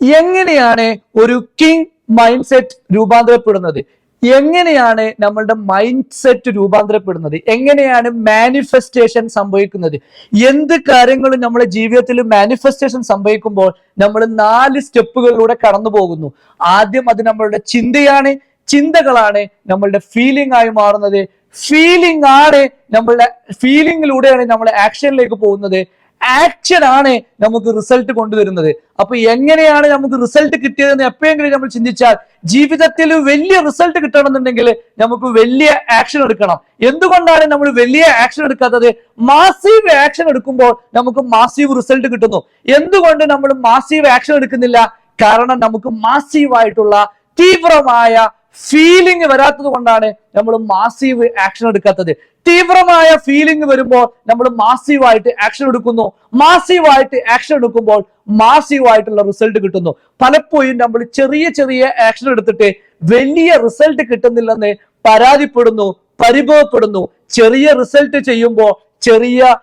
എങ്ങനെയാണ് ഒരു king mind set രൂപാന്തരപ്പെടുന്നത്? എങ്ങനെയാണ് നമ്മളുടെ മൈൻഡ് സെറ്റ് രൂപാന്തരപ്പെടുന്നത്? എങ്ങനെയാണ് മാനിഫെസ്റ്റേഷൻ സംഭവിക്കുന്നത്? എന്ത് കാര്യങ്ങളും നമ്മുടെ ജീവിതത്തിൽ മാനിഫെസ്റ്റേഷൻ സംഭവിക്കുമ്പോൾ നമ്മൾ നാല് സ്റ്റെപ്പുകളിലൂടെ കടന്നു പോകുന്നു. ആദ്യം അത് നമ്മളുടെ ചിന്തയാണ് ചിന്തകളാണ് നമ്മളുടെ ഫീലിംഗ് ആയി മാറുന്നത്. ഫീലിംഗ് ആണ് നമ്മളുടെ ഫീലിംഗിലൂടെയാണ് നമ്മൾ ആക്ഷനിലേക്ക് പോകുന്നത്. ആക്ഷൻ ആണ് നമുക്ക് റിസൾട്ട് കൊണ്ടുവരുന്നത്. അപ്പൊ എങ്ങനെയാണ് നമുക്ക് റിസൾട്ട് കിട്ടിയതെന്ന് എപ്പോഴെങ്കിലും നമ്മൾ ചിന്തിച്ചാൽ ജീവിതത്തിൽ വലിയ റിസൾട്ട് കിട്ടണമെന്നുണ്ടെങ്കിൽ നമുക്ക് വലിയ ആക്ഷൻ എടുക്കണം. എന്തുകൊണ്ടാണ് നമ്മൾ വലിയ ആക്ഷൻ എടുക്കാത്തത്? മാസീവ് ആക്ഷൻ എടുക്കുമ്പോൾ നമുക്ക് മാസീവ് റിസൾട്ട് കിട്ടുന്നു. എന്തുകൊണ്ട് നമ്മൾ മാസീവ് ആക്ഷൻ എടുക്കുന്നില്ല? കാരണം നമുക്ക് മാസീവായിട്ടുള്ള തീവ്രമായ ഫീലിംഗ് വരാത്തത് കൊണ്ടാണ് നമ്മൾ മാസീവ് ആക്ഷൻ എടുക്കാത്തത്. തീവ്രമായ ഫീലിംഗ് വരുമ്പോൾ നമ്മൾ മാസീവായിട്ട് ആക്ഷൻ എടുക്കുന്നു. മാസീവായിട്ട് ആക്ഷൻ എടുക്കുമ്പോൾ മാസീവായിട്ടുള്ള റിസൾട്ട് കിട്ടുന്നു. പലപ്പോഴും നമ്മൾ ചെറിയ ചെറിയ ആക്ഷൻ എടുത്തിട്ട് വലിയ റിസൾട്ട് കിട്ടുന്നില്ലെന്ന് പരാതിപ്പെടുന്നു പരിഭവപ്പെടുന്നു. ചെറിയ റിസൾട്ട് ചെയ്യുമ്പോൾ ചെറിയ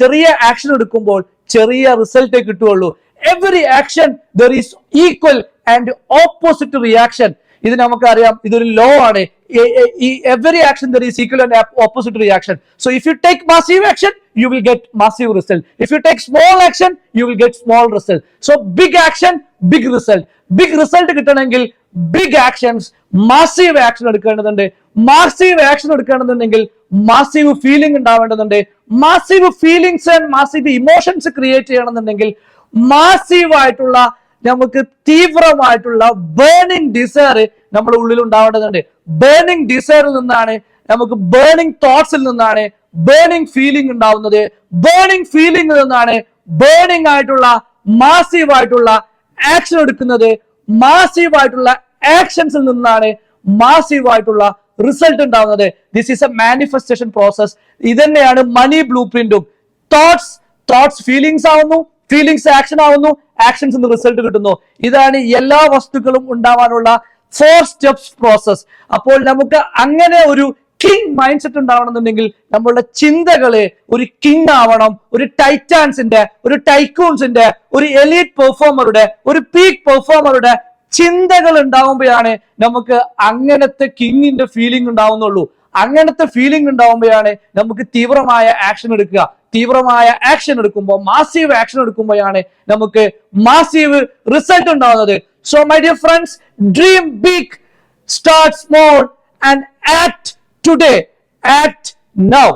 ചെറിയ ആക്ഷൻ എടുക്കുമ്പോൾ ചെറിയ റിസൾട്ടേ കിട്ടുകയുള്ളൂ. Every action there is equal and opposite reaction ഇത് നമുക്കറിയാം ഇതൊരു ലോ ആണ്. ഈ every action there is equal and opposite reaction so if you take massive action you will get massive result if you take small action you will get small result so big action big result big result കിട്ടണമെങ്കിൽ big actions massive action എടുക്കേണ്ടതുണ്ട്. Massive action എടുക്കേണ്ടതുണ്ടെങ്കിൽ massive feeling ഉണ്ടാവേണ്ടതുണ്ട്. Massive feelings and massive emotions create ചെയ്യണമെന്നുണ്ടെങ്കിൽ massive ആയിട്ടുള്ള നമുക്ക് തീവ്രമായിട്ടുള്ള burning desire നമ്മുടെ ഉള്ളിൽ ഉണ്ടാവേണ്ടതുണ്ട്. Burning ഡിസയറിൽ നിന്നാണ് നമുക്ക് ബേണിംഗ് തോട്ട്സിൽ നിന്നാണ് ബേണിംഗ് ഫീലിംഗ് ഉണ്ടാവുന്നത്. ബേണിംഗ് ഫീലിംഗിൽ നിന്നാണ് ബേണിംഗ് ആയിട്ടുള്ള മാസീവ് ആയിട്ടുള്ള ആക്ഷൻ എടുക്കുന്നത്. മാസീവ് ആയിട്ടുള്ള ആക്ഷൻസിൽ നിന്നാണ് മാസീവ് ആയിട്ടുള്ള റിസൾട്ട് ഉണ്ടാവുന്നത്. This is a manifestation process ഇതന്നെയാണ് മണി ബ്ലൂ പ്രിന്റും തോട്ട്സ് തോട്ട്സ് ഫീലിംഗ്സ് ആവുന്നു. ഫീലിങ്സ് ആക്ഷൻ ആവുന്നു ആക്ഷൻസ് റിസൾട്ട് കിട്ടുന്നു. ഇതാണ് എല്ലാ വസ്തുക്കളും ഉണ്ടാവാനുള്ള ഫോർ സ്റ്റെപ്സ് പ്രോസസ് അപ്പോൾ നമുക്ക് അങ്ങനെ ഒരു കിങ് മൈൻഡ് സെറ്റ് ഉണ്ടാവണമെന്നുണ്ടെങ്കിൽ നമ്മളുടെ ചിന്തകൾ ഒരു കിങ് ആവണം ഒരു ടൈറ്റാൻസിന്റെ ഒരു ടൈക്കൂൺസിന്റെ ഒരു എലീറ്റ് പെർഫോമറുടെ ഒരു പീക്ക് പെർഫോമറുടെ ചിന്തകൾ ഉണ്ടാവുമ്പോഴാണ് നമുക്ക് അങ്ങനത്തെ കിങ്ങിന്റെ ഫീലിംഗ് ഉണ്ടാവുന്നുള്ളൂ. അങ്ങനത്തെ ഫീലിംഗ് ഉണ്ടാവുമ്പോഴാണ് നമുക്ക് തീവ്രമായ ആക്ഷൻ എടുക്കുക. തീവ്രമായ ആക്ഷൻ എടുക്കുമ്പോൾ മാസീവ് ആക്ഷൻ എടുക്കുമ്പോഴാണ് നമുക്ക് മാസീവ് റിസൾട്ട് ഉണ്ടാവുന്നത്. So my dear friends dream big start small and act today act now